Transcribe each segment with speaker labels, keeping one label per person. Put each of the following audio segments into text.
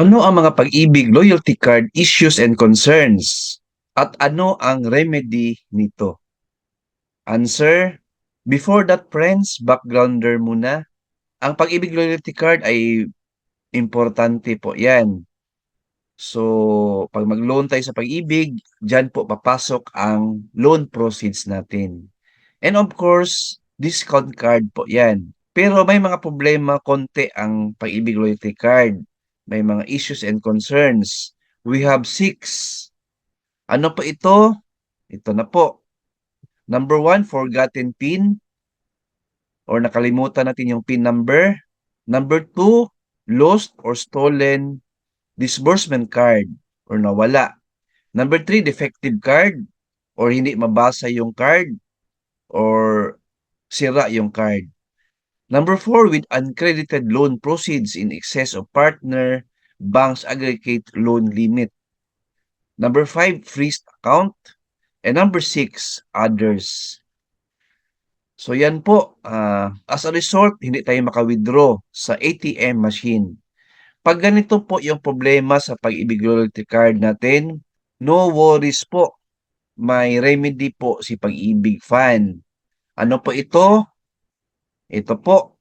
Speaker 1: Ano ang mga pag-ibig loyalty card issues and concerns? At ano ang remedy nito? Answer, before that friends, backgrounder muna. Ang pag-ibig loyalty card ay importante po yan. So, pag mag-loan tayo sa pag-ibig, dyan po papasok ang loan proceeds natin. And of course, discount card po yan. Pero may mga problema konti ang pag-ibig loyalty card. May mga issues and concerns. We have six. Ano po ito? Ito na po. Number one, forgotten PIN. Or nakalimutan natin yung PIN number. Number two, lost or stolen disbursement card or nawala. Number three, defective card or hindi mabasa yung card or sira yung card. Number four, with uncredited loan proceeds in excess of partner bank's aggregate loan limit. Number five, freeze account. And number six, others. So yan po, ah, as a result, hindi tayo maka-withdraw sa ATM machine. Pag ganito po yung problema sa pag-ibig loyalty card natin, no worries po. May remedy po si pag-ibig fan. Ano po ito? Ito po.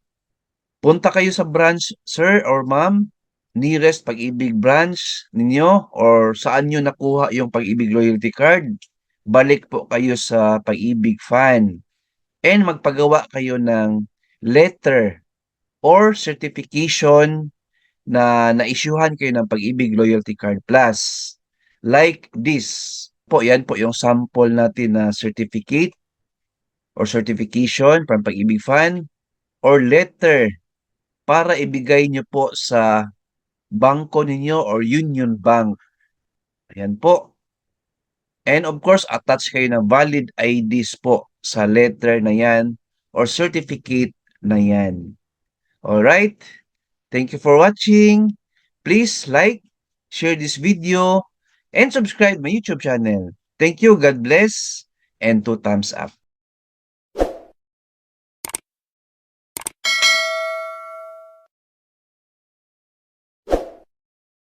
Speaker 1: Punta kayo sa branch, sir or ma'am, nearest pag-ibig branch ninyo or saan nyo nakuha yung pag-ibig loyalty card. Balik po kayo sa pag-ibig fan and magpagawa kayo ng letter or certification na na-issuehan kayo ng Pag-ibig Loyalty Card Plus. Like this. Po, yan po yung sample natin na certificate or certification from Pag-ibig Fund or letter para ibigay nyo po sa bangko ninyo or Union Bank. Ayan po. And of course, attach kayo ng valid IDs po sa letter na yan or certificate na yan. Alright? Thank you for watching. Please like, share this video, and subscribe my YouTube channel. Thank you, God bless, and two thumbs up.